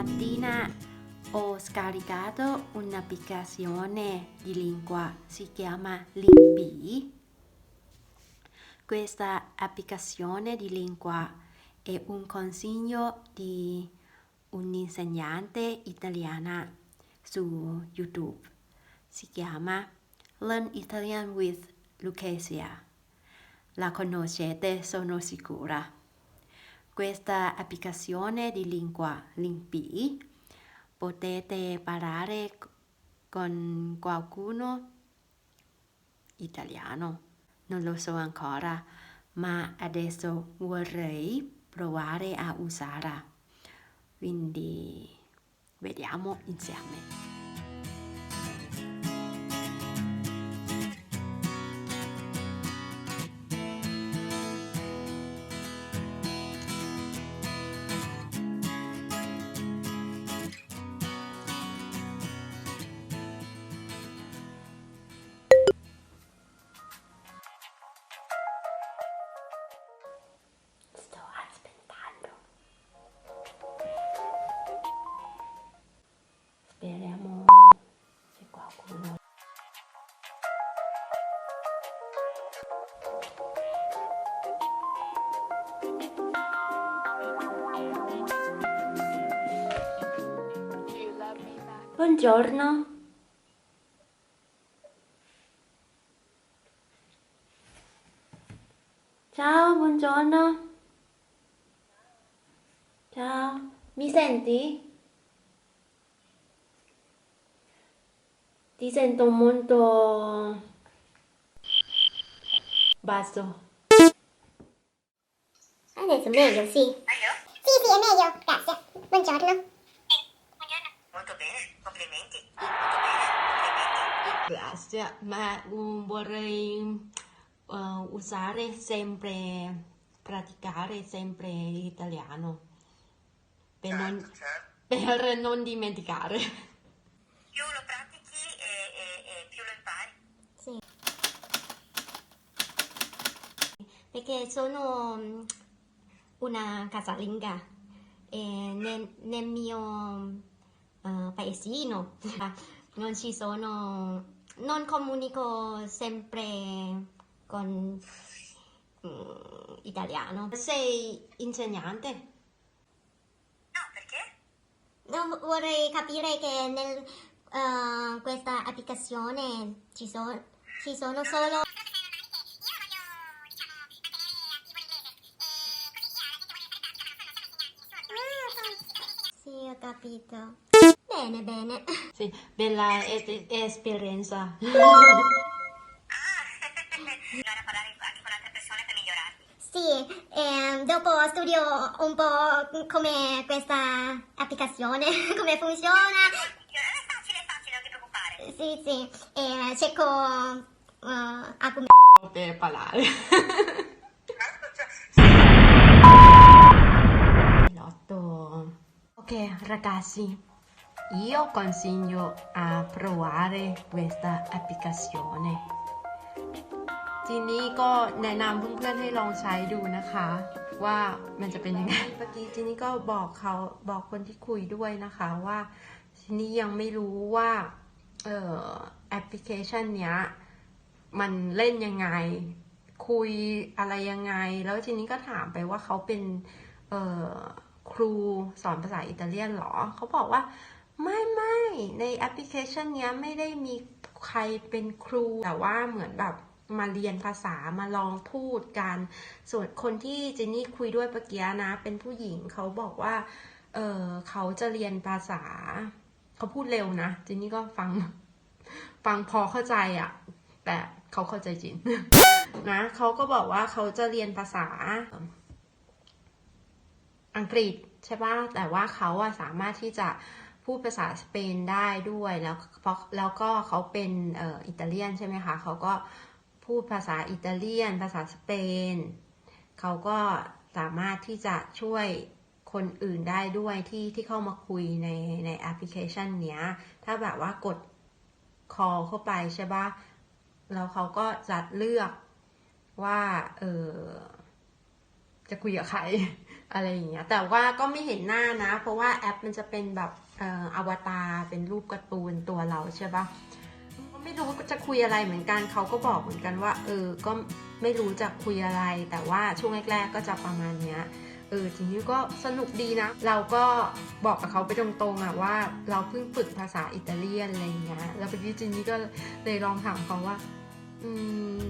Stamattina ho scaricato un'applicazione di lingua, si chiama Limbi. Questa applicazione di lingua è un consiglio di un'insegnante italiana su YouTube. Si chiama Learn Italian with Lucrezia. La conoscete, sono sicura. Questa applicazione di lingua Limpi potete parlare con qualcuno italiano. Non lo so ancora, ma adesso vorrei provare a usarla. Quindi vediamo insieme. Buongiorno. Ciao, buongiorno. Ciao, mi senti? Ti sento molto basso. Adesso meglio, sì. Meglio? Sì, sì, è meglio, grazie. Buongiorno. Molto bene, complimenti. Molto bene, complimenti. Grazie, ma mm, vorrei eh, usare sempre, praticare sempre l'italiano per non, Certo, certo. per non dimenticare. Più lo pratichi e, e- e più lo impari. Sì. Perché sono mm, una casalinga e nel, nel mio eh, paesino non ci sono, non comunico sempre con mm, italiano. Sei insegnante? No, perché? Vorrei capire che nel eh, questa applicazione ci, so- ci sono solo Sì, ho capito. Bene, bene. Sì, bella e- esperienza. Ah, Imparare a parlare anche con altre persone per migliorarti. Sì, ehm, dopo studio un po' come questa applicazione, come funziona. È facile, è facile, non ti preoccupare. Sì, sì, e cerco eh, argomenti. per parlare. Pilotto. Ok, ragazzi, io consiglio a provare questa applicazione ทีนี้ก็แนะนำเพื่อนๆให้ลองใช้ดูนะคะ ว่ามันจะเป็นยังไง เมื่อกี้ทีนี้ก็บอกเขาบอกคนที่คุยด้วยนะคะว่าทีนี้ยังไม่รู้ว่าเอ่อแอปพลิเคชันเนี้ยมันเล่นยังไง คุยอะไรยังไง แล้วทีนี้ก็ถามไปว่าเขาเป็นเอ่อครูสอนภาษาอิตาเลียนเหรอ เขาบอกว่า ไม่ไม่ในแอปพลิเคชันนี้ไม่ได้มีใครเป็นครู แต่ว่าเหมือนแบบมาเรียนภาษามาลองพูดกัน ส่วนคนที่เจนนี่คุยด้วยเมื่อกี้นะ เป็นผู้หญิงเขาบอกว่า เออเขาจะเรียนภาษา เขาพูดเร็วนะ เจนนี่ก็ฟัง ฟังพอเข้าใจอะ่ะ แต่เขาเข้าใจจริงนะเขาก็บอกว่าเขาจะเรียนภาษาอังกฤษใช่ปะแต่ว่าเขาอะสามารถที่จะ พูดภาษาสเปนได้ด้วยแล้วเพราะแล้วก็เขาเป็นเอ่ออิตาเลียนใช่ไหมคะเขาก็พูดภาษาอิตาเลียน ภาษาสเปนเขาก็สามารถที่จะช่วยคนอื่นได้ด้วยที่ที่เข้ามาคุยในในแอปพลิเคชันเนี้ย ถ้าแบบว่ากด call เข้าไปใช่ปะแล้วเขาก็จัดเลือกว่าเออจะคุยกับใครอะไรอย่างเงี้ย แต่ว่าก็ไม่เห็นหน้านะ เพราะว่าแอปมันจะเป็นแบบ อวตารเป็นรูปการ์ตูนตัวเราใช่ปะไม่รู้จะคุยอะไรเหมือนกันเขาก็บอกเหมือนกันว่า เออก็ไม่รู้จะคุยอะไร แต่ว่าช่วงแรกๆก็จะประมาณเนี้ยเออจริงๆก็สนุกดีนะ เราก็บอกกับเขาไปตรงๆอะว่าเราเพิ่งฝึกภาษาอิตาเลียนอะไรอย่างเงี้ยแล้วพอดีจินนี่ก็เลยลองถามเขาว่า อืม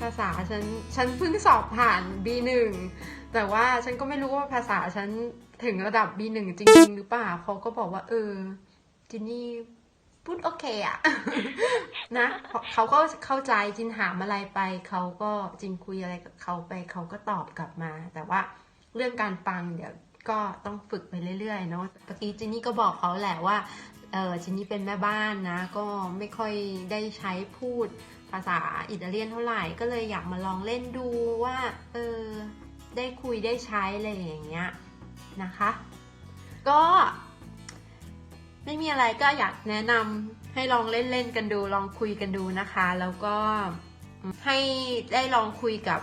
ภาษาฉันฉันเพิ่งสอบผ่าน B1 แต่ว่าฉันก็ไม่รู้ว่าภาษาฉัน ถึงระดับ B1 จริง ๆ หรือเปล่าเขาก็บอกว่า เออจินนี่พูดโอเคอะนะเขาก็เข้าใจจินถามอะไรไปเขาก็จินคุยอะไรกับเขาไปเขาก็ตอบกลับมา แต่ว่าเรื่องการฟังเดี๋ยวก็ต้องฝึกไปเรื่อยๆเนาะเมื่อกี้จินนี่ก็บอกเขาแหละว่าเออจินนี่เป็นแม่บ้านนะ ก็ไม่ค่อยได้ใช้พูดภาษาอิตาเลียนเท่าไหร่ก็เลยอยากมาลองเล่นดูว่าเออได้คุยได้ใช้อะไรอย่างเงี้ย นะคะ ก็ไม่มีอะไรก็อยากแนะนำให้ลองเล่นๆกันดูลองคุยกันดูนะคะ แล้วก็ให้ได้ลองคุยกับ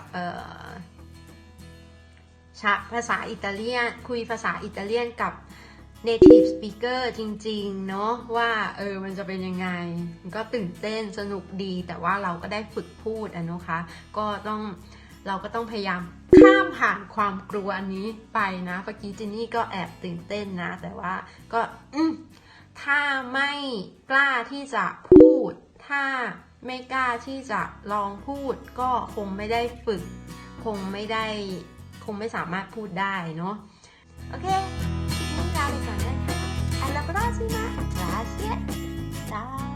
ภาษาอิตาเลียน คุยภาษาอิตาเลียนกับ native speaker จริงๆ เนาะว่าเออมันจะเป็นยังไง มันก็ตื่นเต้นสนุกดีแต่ว่าเราก็ได้ฝึกพูดอะนะคะ ก็ต้อง เราก็ต้องพยายามข้ามผ่านความกลัวอันนี้ไปนะเมื่อกี้จินนี่ก็แอบตื่นเต้นนะ แต่ว่าก็อืถ้าไม่กล้าที่จะพูด ถ้าไม่กล้าที่จะลองพูด ก็คงไม่ได้ฝึก คงไม่ได้ คงไม่สามารถพูดได้เนาะโอเคคลิปนี้ลาไปก่อนนะคะ alla prossima grazie ciao